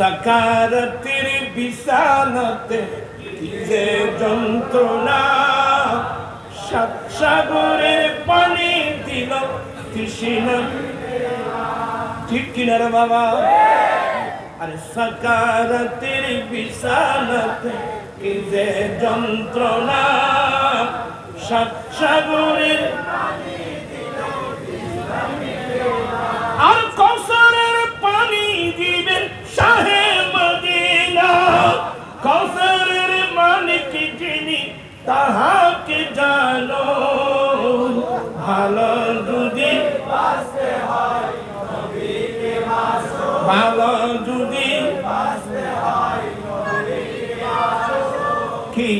সাকারতির বিছানাতে কি যে যন্ত্রণা সাত সাগরের পানি দিল তৃষ্ণা। ঠিক কিনা রে বাবা? আরে সাকারতির বিছানাতে কি যে যন্ত্রণা সাত সাগরের আর শাহে মদিনা। কৌসরের মালিক যিনি তাহাকে জানো। ভালো যদি ভালো যদি কি?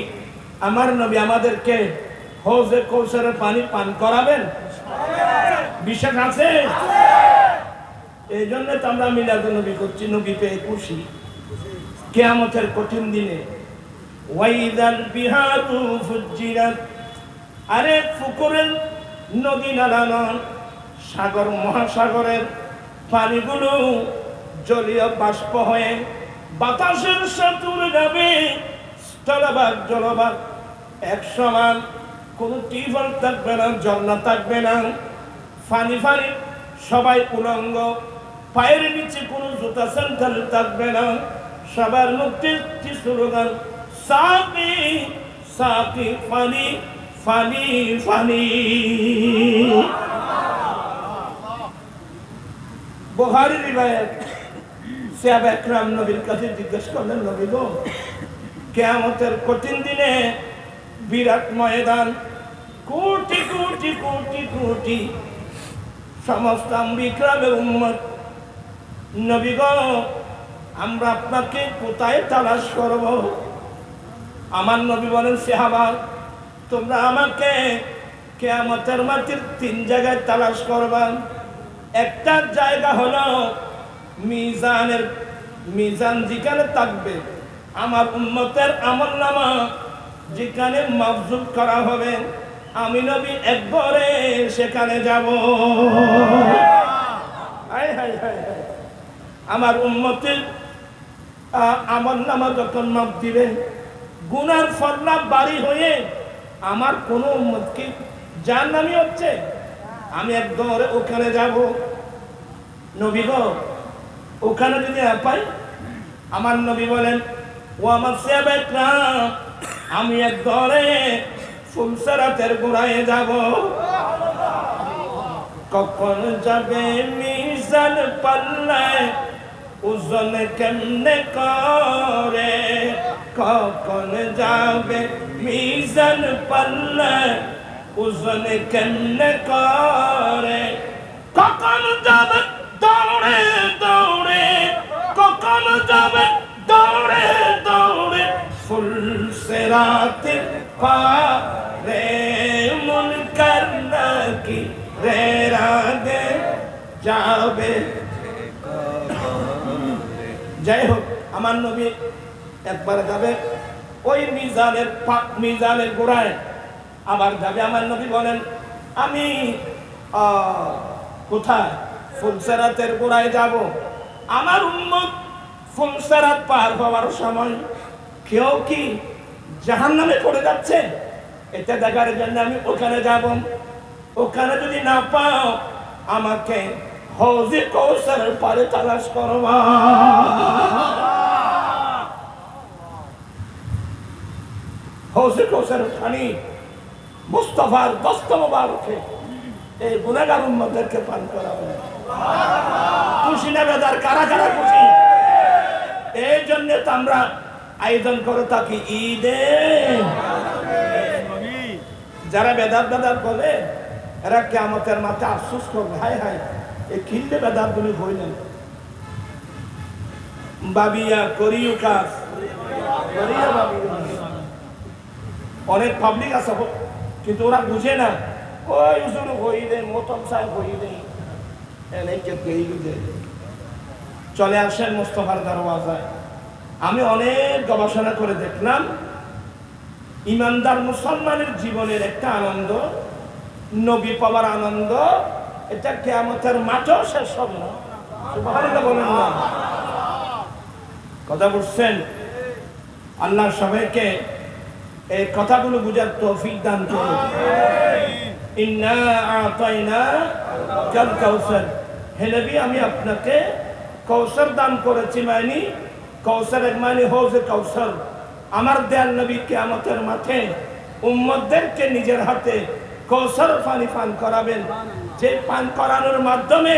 আমার নবী আমাদেরকে হৌজে কৌশলের পানি পান করাবেন? বিশ্বাস আছে। এই জন্য তো আমরা মিলাদ নবী করছি, নবী পেয়ে খুশি। কেয়ামতের কঠিন দিনে, ওয়াইদাল ফুজিরাত আরে পুকুরের নদী নালা সাগর, মহাসাগরের পানিগুলো জলীয় বাষ্প হয়ে বাতাসের সাথে যাবে স্থলভাগ জলভাগ এক সমান কোনো টিউবওয়েল থাকবে না ঝর্ণা থাকবে না। ফানি ফানি সবাই উলঙ্গ। পায়ের নিচে কোনো জুতা সেন্টার থাকবে না। সবার মুক্তি একটি স্লোগান সাকি সাকি, ফানি ফানি ফানি। বুহারি রিবায়াত, সাহাবা একরাম নবীর কাছে জিজ্ঞেস করলেন, নবী গো, কেয়ামতের কঠিন দিনে বিরাট ময়দান, কোটি কোটি কোটি কোটি সমস্ত বিক্রমের উম্মত নবী গো, আমরা আপনাকে কোথায় তালাশ করব? আমার নবী বলেন, সেহাবা, তোমরা আমাকে কেয়ামতের মাটির তিন জায়গায় তালাশ করবা। একটা জায়গা হলো মিজানের, মিজান যেখানে থাকবে, আমার উন্মতের আমল নামা যেখানে মাফজুল করা হবে। আমি নবী একবারে সেখানে যাব। হায় হায় হায় হায়। আমার উন্মতের আমার নামা যখন মাপ দিবে গুনার ফল্লা বাড়ি হয়ে আমার কোনো উন্মতকে যার নামই হচ্ছে? আমি একদম ওখানে যাব। নবী ওখানে যদি পাই, আমার নবী বলেন, ও আমার সেবেকরা আমি এক দরে ফুলসরাতের গোড়ায় যাব। কখন যাবে মিজান পাল্লায় ওজন কেমনে করে? কখন যাবে মিজান পাল্লায় ওজন কেমনে করে? কখন যাবে দৌড়ে দৌড়ে? কখন যাবে দৌড়ে দৌড়ে? ফুল সেরাতে পারে মন করনা কি রে রাগে যাবে যাই হোক আমার নবী একবার যাবে, ওই মিজানের পা- মিজানের গোড়ায় আবার যাবে। আমার নবী বলেন, আমি কোথায়? ফুলসেরাতের গোড়ায় যাব। আমার উন্মত ফুলসেরাত পার হওয়ার সময় কেউ কি জাহান নামে পড়ে যাচ্ছে? এটা দেখার জন্য আমি ওখানে যাব। ওখানে যদি না পাও, আমাকে হৌজি কৌশলের পারে তালাশ করবা হৌজি কৌশলের পানি মুস্তফার দস্ত মোবারকে এই গুণাগার উন্মতদেরকে পান করাবে। খুশি না বেদার, কারা কারা খুশি? এই জন্য তো আমরা আয়োজন করে থাকি ঈদে। যারা বেদার বেদার বলে, এরা কেমতের মাথা আফসোস করবে, হায় হায়। এই হইলেন বাবিয়া, করিও কাজ। অনেক পাবলিক আছে কিন্তু ওরা বুঝে না। ওই মতন সাহেব চলে আসেন মোস্তফার দরওয়াজায় আমি অনেক গবেষণা করে দেখলাম, ইমানদার মুসলমানের জীবনের একটা আনন্দ, নবী পাওয়ার আনন্দ এটা কেয়ামতের মাঠেও শেষ হবে না। কথা বুঝছেন আল্লাহ সবাইকে এই কথাগুলো বুঝার তৌফিক দান করুন। ইন্না আতাইনা কাল কাউসার। হে নবী, আমি আপনাকে কৌশল দান করেছি মানে কৌসরের মানে হৌজে কৌশল আমার দেয়াল নবী কেয়ামতের মাঠে উম্মতদেরকে নিজের হাতে কৌশল পানি পান করাবেন। যে পান করানোর মাধ্যমে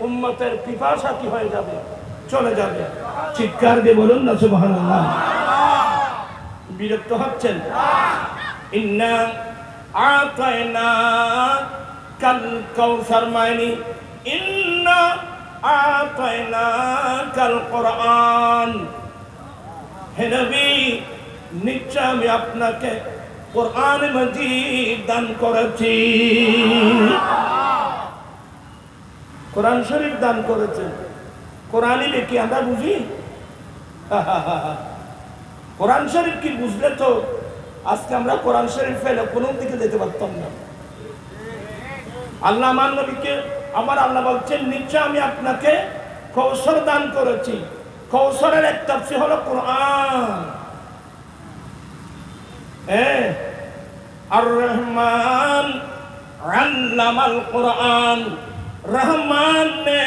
উম্মতের পিপাসা কি হয়ে যাবে? চলে যাবে। চিৎকার দিয়ে বলুন না, সুবহানাল্লাহ। বিরক্ত হচ্ছেন? কোরআন। নিশ্চয় আমি আপনাকে কোরআন মজিদ দান করেছি। কোরআন শরীফ দান করেছেন। কোরআনই কি আমরা বুঝি? কোরআন শরীফ কি বুঝলে তো আজকে আমরা কোরআন শরীফ ফেলে কোনো দিকে যেতে পারতাম না। আল্লাহ আমার নবীকে, আমার আল্লাহ বলছেন, নিশ্চয় আমি আপনাকে কৌশল দান করেছি। কৌশলের এক তফসি হলো কোরআন। আর রহমান আল্লামাল কোরআন। रहमान ने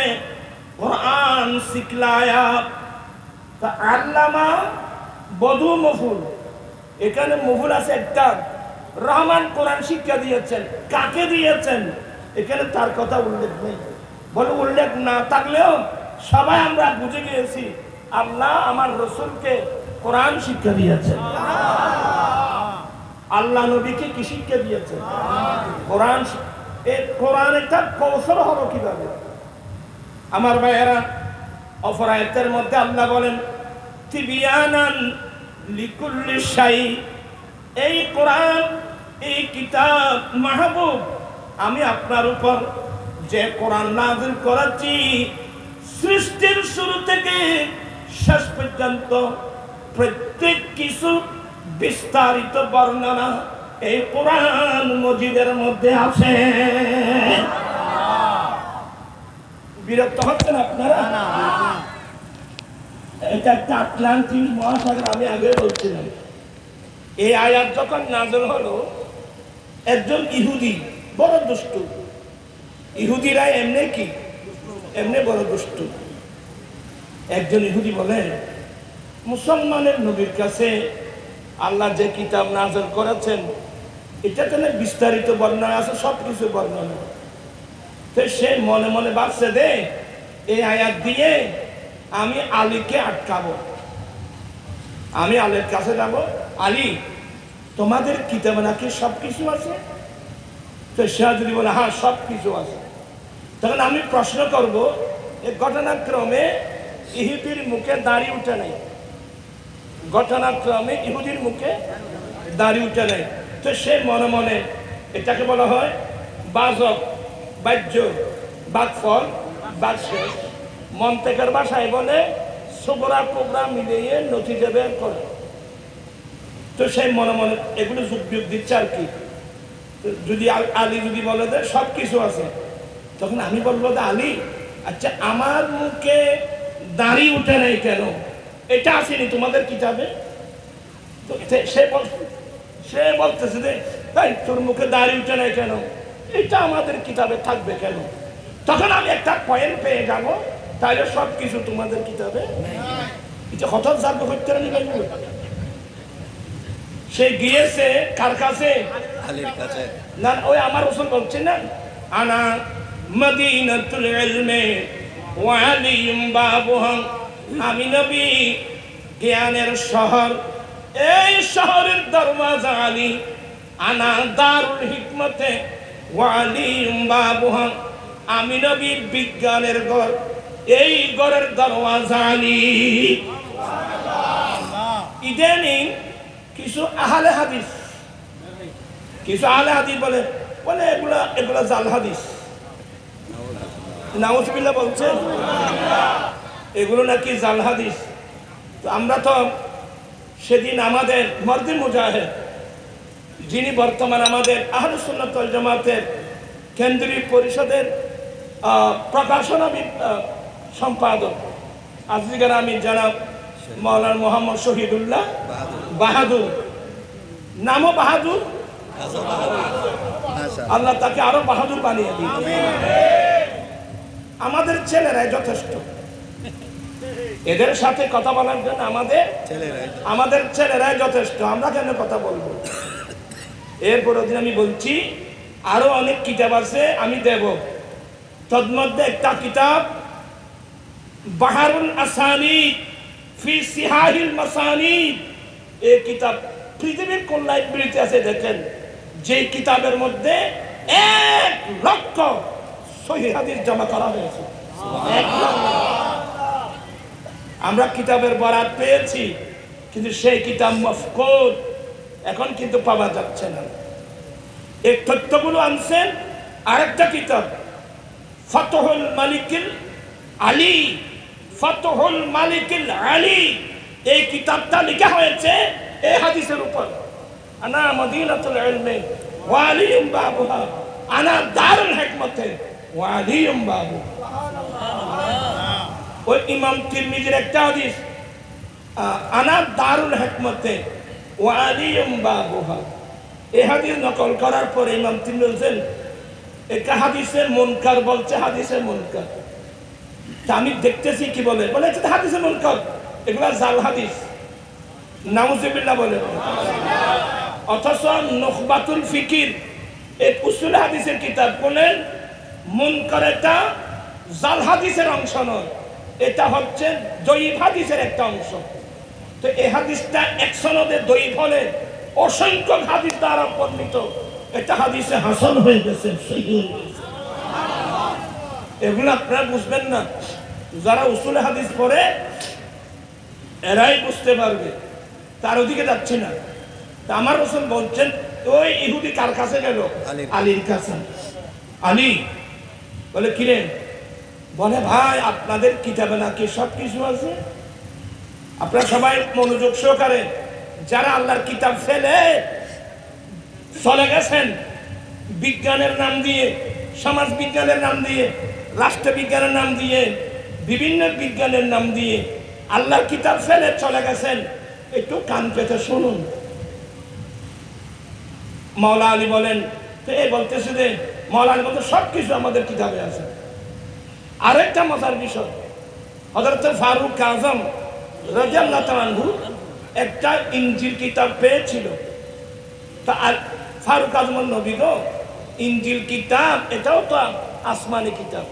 कुरान सिखलाया তা আল্লামা বধু মফুল এখানে মফুল আছে একটা রহমান কোরআন শিক্ষা দিয়েছেন কাকে দিয়েছেন এখানে তার কথা উল্লেখ নেই বলে উল্লেখ না থাকলেও সবাই আমরা বুঝে গিয়েছি আল্লাহ আমার রসুলকে কোরআন শিক্ষা দিয়েছেন আল্লাহ নবীকে কি শিক্ষা দিয়েছেন কোরআন শি- এই কোরআন একটা কৌশল হলো কীভাবে? আমার ভাইয়েরা অপরায়তের মধ্যে আল্লাহ বলেন, তিবিয়ানান লিকুল্লি শাই এই কোরআন, এই কিতাব মাহবুব, আমি আপনার উপর যে কোরআন নাজিল করেছি, সৃষ্টির শুরু থেকে শেষ পর্যন্ত প্রত্যেক কিছু বিস্তারিত বর্ণনা এই কোরআন মজিদের মধ্যে আছে। বিরক্ত হচ্ছেন আপনারা? এটা একটা আটলান্টিক মহাসাগর আমি আগে বলছিলাম। এই আয়াত যখন নাজল হলো একজন ইহুদি বড় দুষ্টু। ইহুদিরা এমনি কি? এমনি বড় দুষ্টু। একজন ইহুদি বলে মুসলমানের নবীর কাছে আল্লাহ যে কিতাব নাজল করেছেন এটা কেন বিস্তারিত বর্ণনা আছে সব কিছু বর্ণনা তো সে মনে মনে ভাবছে, দে, এই আয়াত দিয়ে আমি আলীকে আটকাবো। আমি আলীর কাছে যাব। আলী, তোমাদের কিতাবে নাকি সব কিছু আছে? তো সে যদি বলে হ্যাঁ সব কিছু আছে। তখন আমি প্রশ্ন করব এই ঘটনাক্রমে ইহুদির মুখে দাড়ি উঠে নাই? ঘটনাক্রমে ইহুদির মুখে দাড়ি উঠে নাই। তো সে মনে মনে এটাকে বলা হয় বাজক বাহ্য, বাকফল, বাদশেষ। মন্তেকের বাসায় বলে সোবরা প্রোগ্রাম মিলিয়ে নথিতে বের করে। তো সেই মনে মনে এগুলো যুগ যুগ দিচ্ছে আর কি। যদি আল- যদি বলে যে সব কিছু আছে, তখন আমি বলব যে আলী আচ্ছা আমার মুখে দাঁড়িয়ে উঠে নেই কেন? এটা আসেনি তোমাদের কিতাবে? তো সে- সে বল সে বলতেছে যে তাই তোর মুখে দাড়ি উঠে নাই কেন? এটা আমাদের কিতাবে থাকবে কেন? তখন আমি একটা পয়েন্ট পেয়ে যাব তাহলে সব কিছু তোমাদের কিতাবে এটা হঠাৎ জানতে হইতে নিবেন সে গিয়েছে কার কাছে? আলীর কাছে। না ওই আমার রসুল বলছেন না আনা মদিনাতুল ইলমে ওয়া আলিয়ুম বাবুহা। আমি নবী জ্ঞানের শহর এই শহরের দরওয়াজা আলী, আনা দারুল হিকমতে ওয়া আলিয়ুম আমি নবী বিজ্ঞানের ঘর। এই ঘরের দরওয়াজা আলী। ইদানিং কিছু আহলে হাদিস, কিছু আহলে হাদিস বলে বলে এগুলা এগুলা জাল হাদিস। নাউজবিল্লা বলছে, এগুলো নাকি জাল হাদিস। তো আমরা তো সেদিন আমাদের মর্দিন মুজাহেদ, যিনি বর্তমান আমাদের আহরুসুল্লাতল জামাতের কেন্দ্রীয় পরিষদের প্রকাশনা সম্পাদক। আজকে আমি জানাব মৌলানা মোহাম্মদ শহীদুল্লাহ বাহাদুর। নামও বাহাদুর। আল্লাহ তাকে আরও বাহাদুর বানিয়ে দিন। আমাদের ছেলেরাই যথেষ্ট। এদের সাথে কথা বলার জন্য আমাদের আমাদের ছেলেরাই যথেষ্ট। আমরা কেন কথা বলব? এরপর দিন আমি বলছি আরও অনেক কিতাব আছে আমি দেব। তন্মধ্যে একটা কিতাব বাহারুল আসানি ফি সিহাহিল মাসানি। এই কিতাব পৃথিবীর কোন লাইব্রেরিতে আছে দেখেন? যে কিতাবের মধ্যে এক লক্ষ সহি হাদিস জমা করা হয়েছে। এক লক্ষ। আমরা কিতাবের বরাত পেয়েছি, কিন্তু সেই কিতাব মফকুর এখন কিন্তু পাওয়া যাচ্ছে না। এই তথ্যগুলো আনছেন আরেকটা কিতাব, ফতহুল মালিকিল আলী, ফতহুল মালিকিল আলী। এই কিতাবটা লেখা হয়েছে এই হাদিসের উপর। আনা মদিনাতুল ইলমি ওয়ালিয়ুম বাবুহা, আনা দারুল হিকমতে ওয়ালিয়ুম বাবু। ওই ইমাম তিরমিজির একটা হাদিস আনা দারুল হিকমতে ওয়ালিয়ুম বাবুহা। এই হাদিস নকল করার পরে ইমাম তিরমিজি বলছেন, এটা হাদিসে মুনকার বলছে হাদিসে মুনকার। আমি দেখতেছি কি বলে? বলে, এটা হাদিসে মুনকার। এগুলা জাল হাদিস। নাউজুবিল্লাহ বলে। অথচ নখবাতুল ফিকির এই উসুল হাদিসের কিতাব বলেন, মুনকার এটা জাল হাদিসের অংশ নয়। এটা হচ্ছে দৈব হাদিসের একটা অংশ। তো এই হাদিসটা এক সনদে দৈব হলে অসংখ্য হাদিস দ্বারা বর্ণিত। এটা হাদিসে হাসন হয়ে গেছে এগুলো আপনারা বুঝবেন না। যারা উসুল হাদিস পড়ে এরাই বুঝতে পারবে। তার ওদিকে যাচ্ছি না। তা আমার রসুল বলছেন ওই ইহুদি কার কাছে গেল। আলীর কাছে। আলী বলে কিরে? বলে, ভাই, আপনাদের কিতাবে নাকি সব কিছু আছে? আপনারা সবাই মনোযোগ সহকারে, যারা আল্লাহর কিতাব ফেলে, চলে গেছেন, বিজ্ঞানের নাম দিয়ে, সমাজ বিজ্ঞানের নাম দিয়ে রাষ্ট্রবিজ্ঞানের নাম দিয়ে, বিভিন্ন বিজ্ঞানের নাম দিয়ে, আল্লাহর কিতাব ফেলে, চলে গেছেন, একটু কান পেতে শুনুন। মাওলা আলী বলেন, তো এই বলতেছে যে, মাওলা আলী বলতে সব কিছু আমাদের কিতাবে আছে। আরেকটা মজার বিষয়। হজরত ফারুক আজম তাআলাহু একটা ইঞ্জিল কিতাব পেয়েছিল। তা আর ফারুক আজমান নবী গো, ইঞ্জিল কিতাব, এটাও তো আসমানি কিতাব।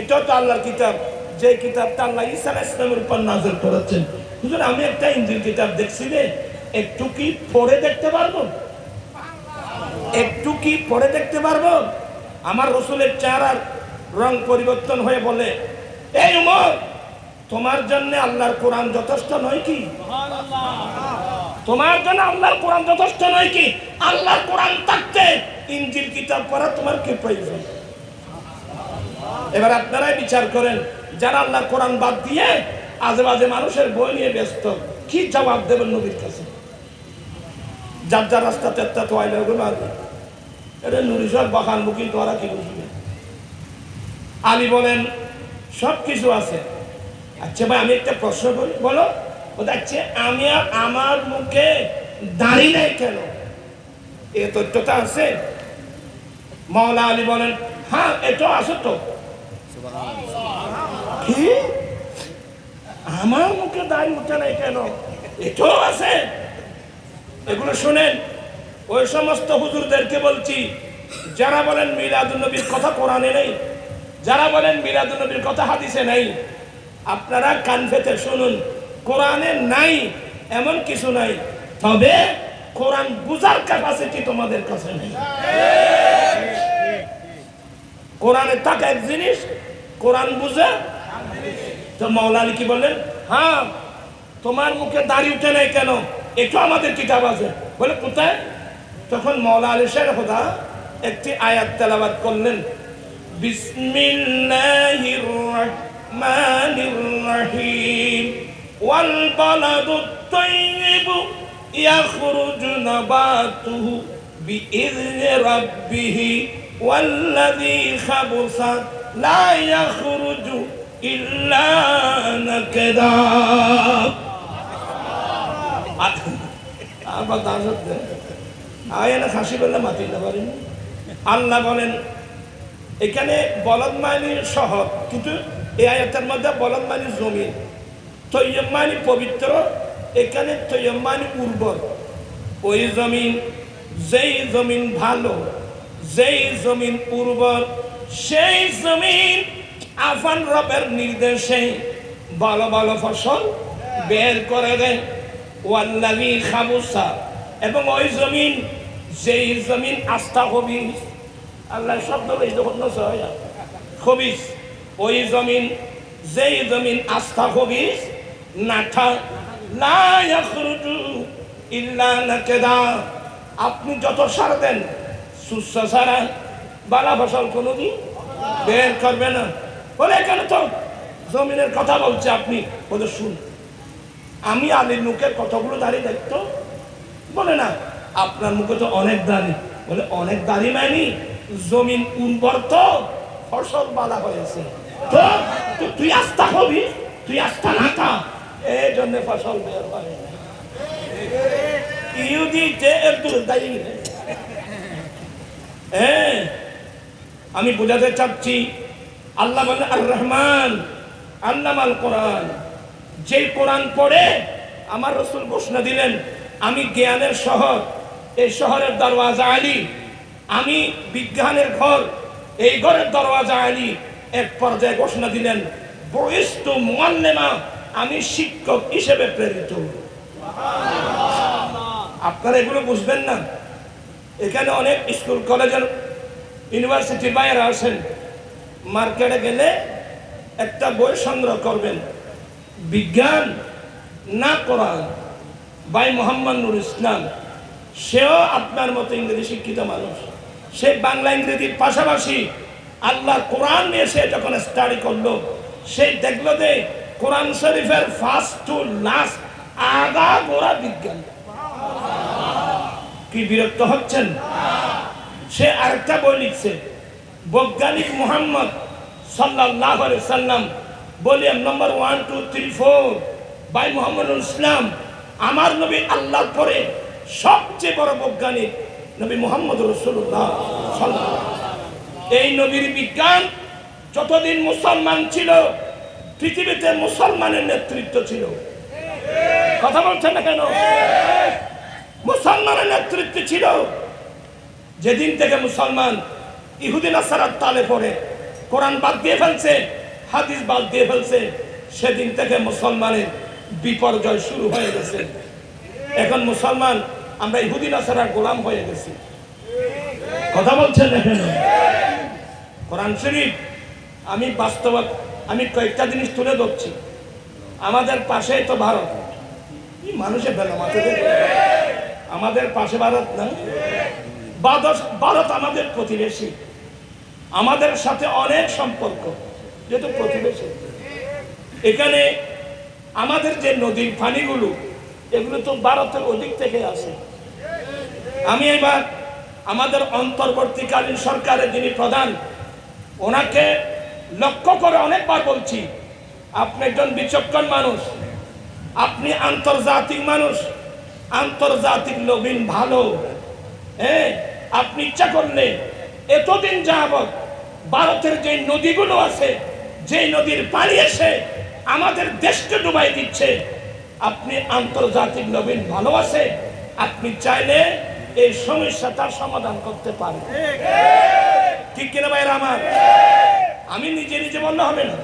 এটাও তো আল্লাহর কিতাব। যে কিতাবটা আল্লাহ আলাইহিস ইসলামের উপর নাজর করেছেন। হুজুর, আমি একটা ইঞ্জিল কিতাব দেখছি রে, একটু কি পড়ে দেখতে পারব? একটু কি পড়ে দেখতে পারব? আমার রসুলের চেহারার রং পরিবর্তন হয়ে বলে, এই উমর, তোমার জন্য আল্লাহর কোরআন যথেষ্ট নয় কি? তোমার জন্য আল্লাহর কোরআন যথেষ্ট নয় কি? আল্লাহর কোরআন থাকতে ইঞ্জিল কিতাব পড়া তোমার কি প্রয়োজন? এবার আপনারাই বিচার করেন, যারা আল্লাহর কোরআন বাদ দিয়ে আজে বাজে মানুষের বই নিয়ে ব্যস্ত, কি জবাব দেবেন নবীর কাছে? যার যার রাস্তা তেত্তা তো আইলে ওগুলো আর এটা নুরিশর বাখান বুকিং তোরা কি বুঝবে? আলী বলেন, সব কিছু আছে। আচ্ছা ভাই, আমি একটা প্রশ্ন করি, বলো। দেখছে, আমি আর আমার মুখে দাড়ি নেই কেন? এ তথ্যটা আছে। মাওলা আলী বলেন হ্যাঁ এটা আছে তো। আমার মুখে দাড়ি উঠে নাই কেন? এটাও আছে। এগুলো শুনেন, ওই সমস্ত হুজুরদেরকে বলছি, যারা বলেন মিলাদুন্নবীর কথা কোরআনে নেই যারা বলেন মিলাদুন্নবীর কথা হাদিসে নাই, আপনারা কান পেতে শুনুন, কোরআনে নাই, এমন কিছু নাই, তবে কোরআন বুঝার ক্যাপাসিটি তোমাদের কাছে নেই। কোরআনে থাকা এক জিনিস, কোরআন বুঝে, তো মৌলানি কি বললেন? হ্যাঁ তোমার মুখে দাঁড়িয়ে উঠে নাই কেন? একটু আমাদের কিতাব আছে। বলে, কোথায়? তখন মৌলা আলী শের খোদা একটি আয়াত তেলাবাদ করলেন। بسم الله الرحمن الرحيم والبلد الطيب يخرج نباته بإذن ربه والذي خبث لا يخرج إلا نكدا আবার দাঁড়াতে আয় না খাসি বললে মাতিতে পারি আল্লাহ বলেন এখানে বলদ মানি শহর কিন্তু এই আয়াতের মধ্যে বলদ মানি জমি তৈয়ব পবিত্র, এখানে তৈয়মানি উর্বর। ওই জমিন, যেই জমিন ভালো, যেই জমিন উর্বর, সেই জমিন আফান রবের নির্দেশে ভালো ভালো ফসল বের করে দেয়। ওয়াল্লাহি খাবুসা, এবং ওই জমিন, যেই জমিন আস্থা হবিস আল্লাহ শব্দ বেশ যখন হবিস ওই জমিন, যেই জমিন আস্থা হবিস নাঠা ইল্লা আপনি যত সার দেন, সুস্থ সারা বালা ফসল কোনোদিন বের করবে না। বলে কেন তো? জমিনের কথা বলছে আপনি বলে শুন। আমি আলীর মুখের কথাগুলো দাঁড়িয়ে দেখতো? বলে না, আপনার মুখে তো অনেক দাড়ি। বলে, অনেক দাড়ি মানি জমিন উর্বর তো ফসল বালা হয়েছে। তো তুই আস্থা হবি, তুই আস্থা না খা এই জন্য ফসল বের হয় হ্যাঁ আমি বোঝাতে চাচ্ছি, আল্লাহ আর রহমান আল্লাহ আল কোরআন। যে কোরআন পড়ে আমার রসুল ঘোষণা দিলেন, আমি জ্ঞানের শহর, এই শহরের দরওয়াজা আলী আমি বিজ্ঞানের ঘর, এই ঘরের দরওয়াজা আলী এক পর্যায়ে ঘোষণা দিলেন বয়স্ত মোয়াল্লেমা আমি শিক্ষক হিসেবে প্রেরিত। আপনারা এগুলো বুঝবেন না। এখানে অনেক স্কুল, কলেজের ইউনিভার্সিটির বাইরে আসেন, মার্কেটে গেলে একটা বই সংগ্রহ করবেন। বিজ্ঞান না কোরআন বাই মোহাম্মদ নুর ইসলাম, সেও আপনার মতো ইংরেজি শিক্ষিত মানুষ। সে বাংলা ইংরেজির পাশাপাশি আল্লাহ কোরআন নিয়ে সে যখন স্টাডি করল, সে দেখল যে কোরআন শরীফের ফার্স্ট টু লাস্ট আগা গোড়া বিজ্ঞান। কি বিরক্ত হচ্ছেন? সে আরেকটা বই লিখছে, বৈজ্ঞানিক মোহাম্মদ সাল্লাহ সাল্লাম বলিয়াম number one two three four by Mohammad Islam, আমার নবী আল্লাহর পরে সবচেয়ে বড় বৈজ্ঞানিক নবী মোহাম্মদ রসুল্লাহ সাল্লাহ এই নবীর বিজ্ঞান যতদিন মুসলমান ছিল, পৃথিবীতে মুসলমানের নেতৃত্ব ছিল। কথা বলছেন না কেন? মুসলমানের নেতৃত্ব ছিল। যেদিন থেকে মুসলমান ইহুদিন নাসারার তালে পড়ে, কোরআন বাদ দিয়ে ফেলছে, হাদিস বাদ দিয়ে ফেলছে, সেদিন থেকে মুসলমানের বিপর্যয় শুরু হয়ে গেছে। এখন মুসলমান আমরা ইহুদি নাসারার গোলাম হয়ে গেছি। কথা বলছেন কোরআন শরীফ, আমি বাস্তব, আমি কয়েকটা জিনিস তুলে ধরছি। আমাদের পাশেই তো ভারত। কি মানুষের বেলা আমাদের পাশে ভারত না? ভারত আমাদের প্রতিবেশী। আমাদের সাথে অনেক সম্পর্ক, যেহেতু প্রতিবেশী। এখানে আমাদের যে নদীর পানিগুলো এগুলো তো ভারতের ওদিক থেকে আসে। আমি এবার আমাদের অন্তর্বর্তীকালীন সরকারের যিনি প্রধান, ওনাকে লক্ষ্য করে অনেকবার বলছি, আপনি একজন বিচক্ষণ মানুষ, আপনি আন্তর্জাতিক মানুষ, আন্তর্জাতিক নবীন ভালো হ্যাঁ? আপনি ইচ্ছা করলে এতদিন যাবৎ ভারতের যে নদীগুলো আছে, যে নদীর পানি এসে আমাদের দেশকে ডুবাই দিচ্ছে আপনি আন্তর্জাতিক নবীন ভালোবাসে, আপনি চাইলে এই সমস্যাটার সমাধান করতে পারেন। ঠিক কিনা ভাইরা আমার? আমি নিজে নিজে বললে হবে না।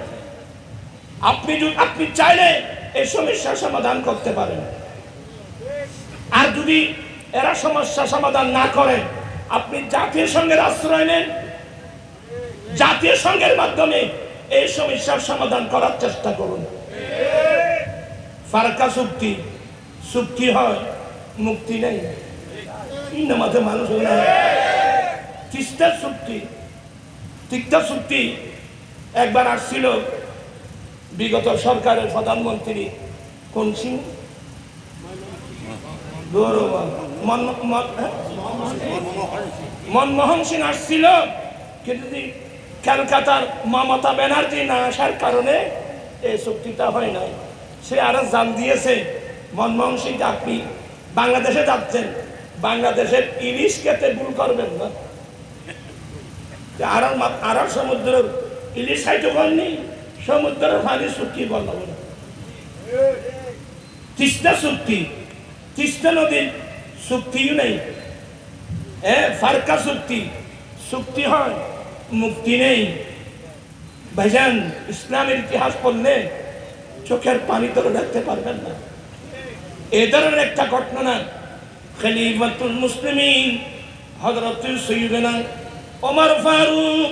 আপনি আপনি চাইলে এই সমস্যার সমাধান করতে পারেন। আর যদি এরা সমস্যা সমাধান না করে, আপনি জাতীয় সংঘের আশ্রয় নেন। জাতীয় সংঘের মাধ্যমে এই সমস্যার সমাধান করার চেষ্টা করুন। ফারাকা চুক্তি। চুক্তি হয়, মুক্তি নেই। মাঝে মানুষ হয় না তিস্তার চুক্তি। তিস্তা চুক্তি একবার আসছিল, বিগত সরকারের প্রধানমন্ত্রী কোন সিং? হ্যাঁ? মনমোহন সিং আসছিল, কিন্তু ক্যালকাতার মমতা ব্যানার্জি না আসার কারণে এই চুক্তিটা হয় নাই। সে আরও জান দিয়েছে। মনমোহন সিং আপনি বাংলাদেশে যাচ্ছেন। বাংলাদেশের ইলিশ খেতে ভুল করবেন না। মা- আরব সমুদ্রের ইলিশ খাইতে পারেনি সমুদ্রের পানি শুকিয়ে বন্ধ বলে। তিস্তা চুক্তি তিস্তা নদীর চুক্তিও নেই। এ, ফারকা চুক্তি চুক্তি হয়, মুক্তি নেই। ভাইজান, ইসলামের ইতিহাস পড়লে চোখের পানি ধরে রাখতে পারবেন না। এ ধরনের একটা ঘটনা খলিফাতুল মুসলিমিন, হযরত সৈয়দনা ওমর ফারুক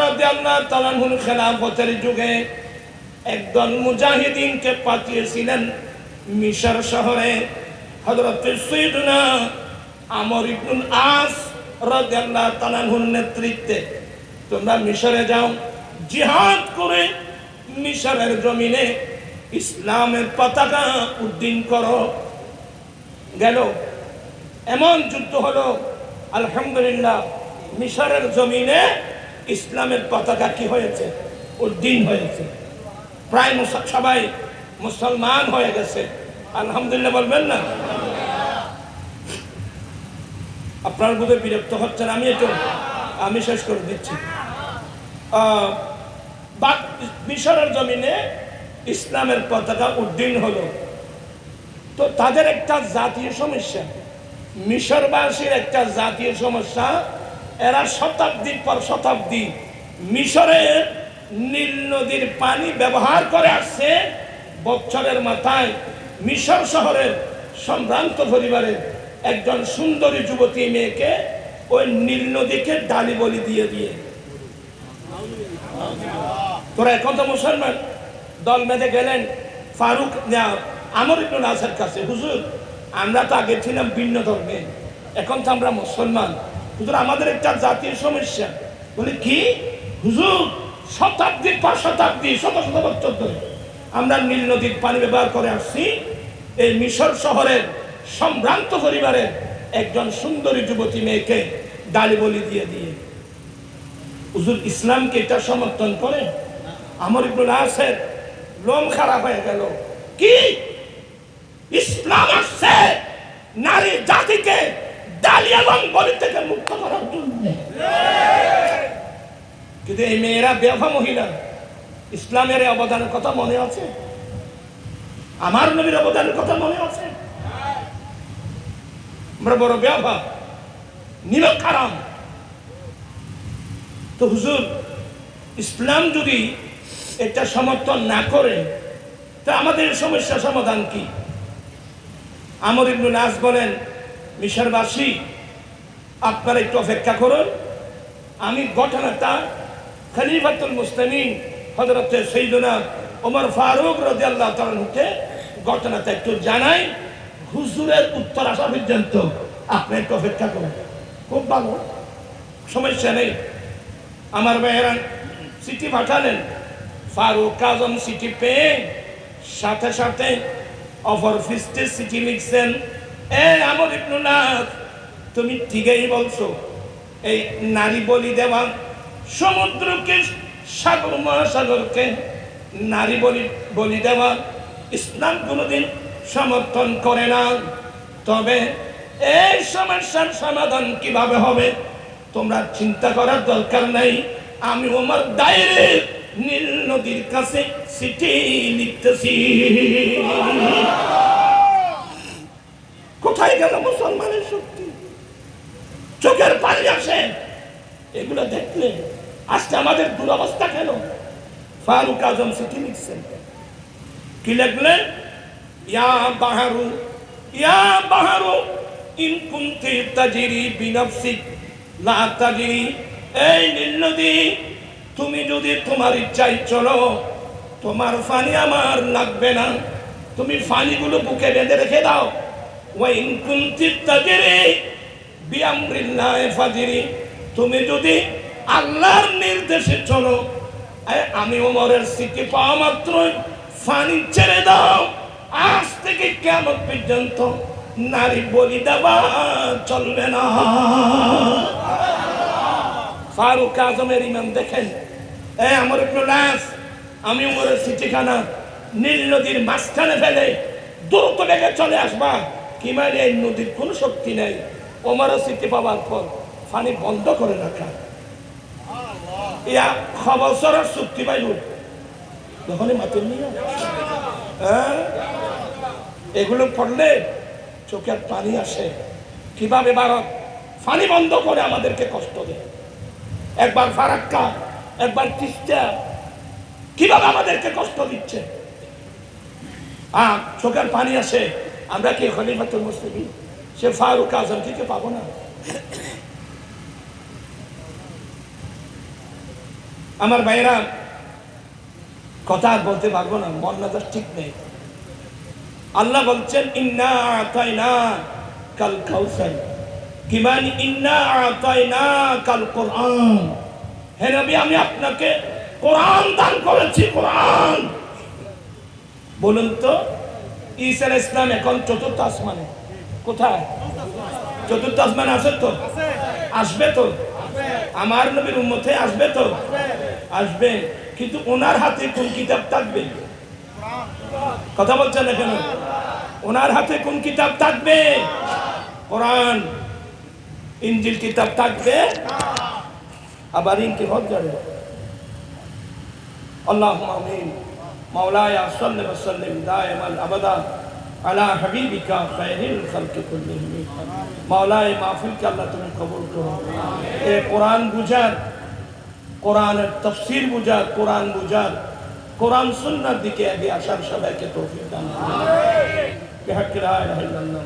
রাদিয়াল্লাহু তাআলা আনহুর খেলাফতের যুগে একদল মুজাহিদিনকে পাঠিয়েছিলেন মিশর শহরে। হযরত সৈয়দনা আমর ইবনুল আস রাদিয়াল্লাহু তাআলা আনহুর নেতৃত্বে, তোমরা মিশরে যাও, জিহাদ করে মিশরের জমিনে ইসলামের পতাকা উদ্দিন করো। গেল। এমন যুদ্ধ হলো, আলহামদুলিল্লাহ, মিশরের জমিনে ইসলামের পতাকা কি হয়েছে? উদ্দিন হয়েছে। প্রায় সবাই মুসলমান হয়ে গেছে। আলহামদুলিল্লাহ বলবেন না? আপনার বোধহয় বিরক্ত হচ্ছেন, আমি একটু, আমি শেষ করে দিচ্ছি। মিশরের জমিনে ইসলামের পতাকা উদ্দিন হলো। তো তাদের একটা জাতীয় সমস্যা। মিশরবাসীর একটা জাতীয় সমস্যা, এরা শতাব্দীর পর শতাব্দী মিশরের নীল নদীর পানি ব্যবহার করে আসছে বছরের মাথায়। মিশর শহরের সম্ভ্রান্ত পরিবারের একজন সুন্দরী যুবতী মেয়েকে ওই নীল নদীকে ডালি বলি দিয়ে দিয়ে। তোরা এখন তো মুসলমান? দল বেঁধে গেলেন ফারুক আমর ইবনুল আসার কাছে। হুজুর, আমরা তো আগে ছিলাম ভিন্ন ধর্মে, এখন তো আমরা মুসলমান। হুজুর, আমাদের একটা জাতীয় সমস্যা। বলে, কি? হুজুর শতাব্দীর পর শতাব্দী, শত শত বছর ধরে আমরা নীল নদীর পানি ব্যবহার করে আসছি। এই মিশর শহরের সম্ভ্রান্ত পরিবারের একজন সুন্দরী যুবতী মেয়েকে ডালি বলি দিয়ে দিয়ে। হুজুর, ইসলামকে এটা সমর্থন করে আমর ইবনুল আসের লোম খারাপ হয়ে গেল। কি? ইসলাম আসছে। নারী জাতিকে ডালি এবং বলি থেকে মুক্ত করার জন্য। কিন্তু এই মেয়েরা বেফা মহিলা, ইসলামের অবদানের কথা মনে আছে? আমার নবীর অবদানের কথা মনে আছে? আমরা বড় বেফা নিরক্ষারাম তো হুজুর, ইসলাম যদি এটা সমর্থন না করে, তা আমাদের সমস্যা সমাধান কি? আমর ইবনুল নাস বলেন, মিশরবাসী, আপনারা একটু অপেক্ষা করুন। আমি ঘটনাটা খলিফাতুল মুসলিমিন হজরত সৈদনা ওমর ফারুক রাজি আল্লাহ তালকে ঘটনাটা একটু জানাই। হুজুরের উত্তর আসা পর্যন্ত আপনি একটু অপেক্ষা করুন। খুব ভালো, সমস্যা নেই। আমার মেহরান চিঠি পাঠালেন। ফারুক আজম চিঠি পেয়ে সাথে সাথে অফার ফিস্টে চিঠি লিখছেন, এ আমর ইবনুনাথ তুমি ঠিকই বলছো, এই নারী বলি দেওয়া সমুদ্রকে, সাগর মহাসাগরকে নারী বলি বলি দেওয়া ইসলাম কোনোদিন সমর্থন করে না। তবে এই সমস্যার সমাধান কীভাবে হবে, তোমরা চিন্তা করার দরকার নাই। আমি ওমর দায়ের নীল নদীর কাছে চিঠি লিখতেছি কোথায় গেল মুসলমানের শক্তি? চোখের পানি আসে। এগুলো দেখলে আজকে আমাদের দুরবস্থা কেন? ফারুক আজম সিটি লিখছেন। কি লিখলেন ইয়া বাহারু ইয়া বাহারু, ইন কুনতি তাজরি বিনফসিক, লা তাজরি, এই নীল নদী তুমি যদি তোমার ইচ্ছায় চলো, তোমার ফানি আমার লাগবে না। তুমি ফানিগুলো বুকে বেঁধে রেখে দাও। ফাজরি। তুমি যদি আল্লাহর নির্দেশে চলো আমি ওমরের স্মৃতি পাওয়া মাত্রই ফানি ছেড়ে দাও। আজ থেকে কেমন পর্যন্ত নারী বলি দেওয়া চলবে না। ফারুক আজমের ইমাম, দেখেন। এ, আমার একটু লাশ আমি উমরের চিঠিখানা নীল নদীর মাঝখানে ফেলে দ্রুত বেগে চলে আসবা। কিমারে, এই নদীর কোনো শক্তি নেই। ওমারও স্মৃতি পাওয়ার পর পানি বন্ধ করে রাখা। ইয়া খবসরের চুক্তি পাইব। যখনই মাতির হ্যাঁ এগুলো পড়লে চোখের পানি আসে। কীভাবে ভারত পানি বন্ধ করে আমাদেরকে কষ্ট দেয়? একবার ফারাক্কা, একবার তিস্তা। কীভাবে আমাদেরকে কষ্ট দিচ্ছে? আহ চোখের পানি আসে। আমরা কি খলিফাতুল মুসলিমিন? সে ফারুক আজম থেকে পাবো না? আমার ভাইয়েরা, কথা আর বলতে পারব না মন মেজাজ ঠিক নেই। আল্লাহ বলছেন, ইন্না কাল কাউসার। কি মানে ইন্না আতাইনা কাল কোরআন। হে আমি আপনাকে কোরআন দান করেছি, কোরআন। বলুন তো, ঈসা ইসলাম এখন চতুর্থ আসমানে। কোথায়? চতুর্থ আসমানে আছে তো? আসবে তো? আমার নবীর উম্মতে আসবে তো? আসবে। কিন্তু ওনার হাতে কোন কিতাব থাকবে? কথা বলছেন কেন? ওনার হাতে কোন কিতাব থাকবে? কোরআন। ইঞ্জিল কিতাব থাকবে আবার ইনকি হজ যাবে اللهم امين مولاي صل وسلم دائما ابدا على حبيبك خير الخلق كلهم مولاي মাহফিল কে আল্লাহ তুমি কবুল করো এ কোরআন বুঝার কোরআনের তফসির বুঝার কোরআন বুঝার কোরআন সুন্নার দিকে আগে আসার সবাইকে তৌফিক দান করুন বিহাক্কি লা ইলাহা ইল্লাল্লাহ